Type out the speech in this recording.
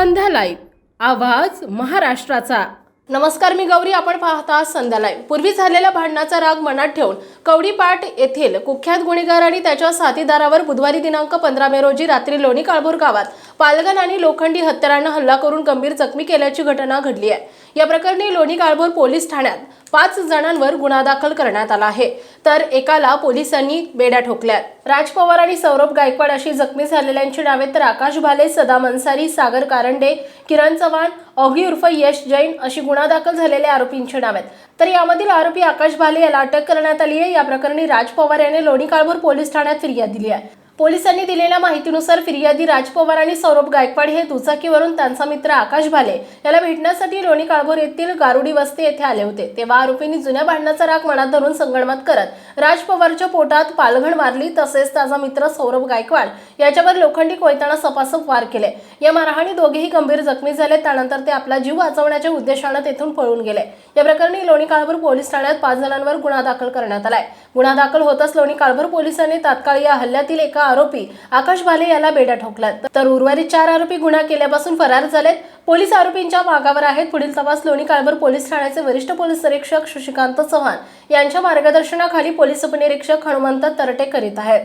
संध्या live. आवाज महाराष्ट्राचा. नमस्कार मी गौरी. आपण पाहता संध्या लाईव्ह. पूर्वी झालेल्या भांडणाचा राग मनात ठेवून कवडीपाट येथील कुख्यात गुन्हेगार आणि त्याच्या साथीदारावर बुधवारी दिनांक पंधरा मे रोजी रात्री लोणी काळभोर गावात पालघर आणि लोखंडी हत्यारांना हल्ला करून गंभीर जखमी केल्याची घटना घडली आहे. या प्रकरणी लोणी काळभोर पोलीस ठाण्यात पाच जणांवर गुन्हा दाखल करण्यात आला आहे. तर एकाला पोलिसांनी बेड्या ठोकल्यात. राज पवार आणि सौरभ गायकवाड अशी जखमी झालेल्यांची नावे तर आकाश भाले सदाम अन्सारी सागर कारंडे किरण चव्हाण ऑगी उर्फ यश जैन अशी गुन्हा दाखल झालेल्या आरोपींची नावे आहेत तर यामधील आरोपी आकाश भाले याला अटक करण्यात आली आहे. या प्रकरणी राज पवार याने लोणी काळभोर पोलीस ठाण्यात फिर्याद दिली आहे. पोलिसांनी दिलेल्या माहितीनुसार फिर्यादी राज पवार आणि सौरभ गायकवाड हे दुचाकीवरून त्यांचा मित्र आकाश भाले याला भेटण्यासाठी लोणी काळभोर येथील गारुडी वस्ती येथे आले होते. तेव्हा आरोपींनी जुन्या भांडणाचा राग मनात धरून संगणमत करत राज पवारच्या पोटात पालघण मारली तसेच त्याचा मित्र सौरभ गायकवाड याच्यावर लोखंडी कोयताना सपासप वार केले. या मारहाणी दोघेही गंभीर जखमी झाले. त्यानंतर ते आपला जीव वाचवण्याच्या उद्देशानं तेथून पळून गेले. या प्रकरणी लोणी काळभर पोलीस ठाण्यात पाच जणांवर गुन्हा दाखल करण्यात आलाय. गुन्हा दाखल होताच लोणी काळभोर पोलिसांनी तात्काळ या हल्ल्यातील एका आरोपी आकाश भाले याला बेड्या ठोकल्यात तर उर्वरित चार आरोपी गुन्हा केल्यापासून फरार झालेत. पोलीस आरोपींच्या मागावर आहेत. पुढील तपास लोणी काळभर पोलीस ठाण्याचे वरिष्ठ पोलीस निरीक्षक शशिकांत चव्हाण यांच्या मार्गदर्शनाखाली पोलीस उपनिरीक्षक हनुमंत तरटे करीत आहेत.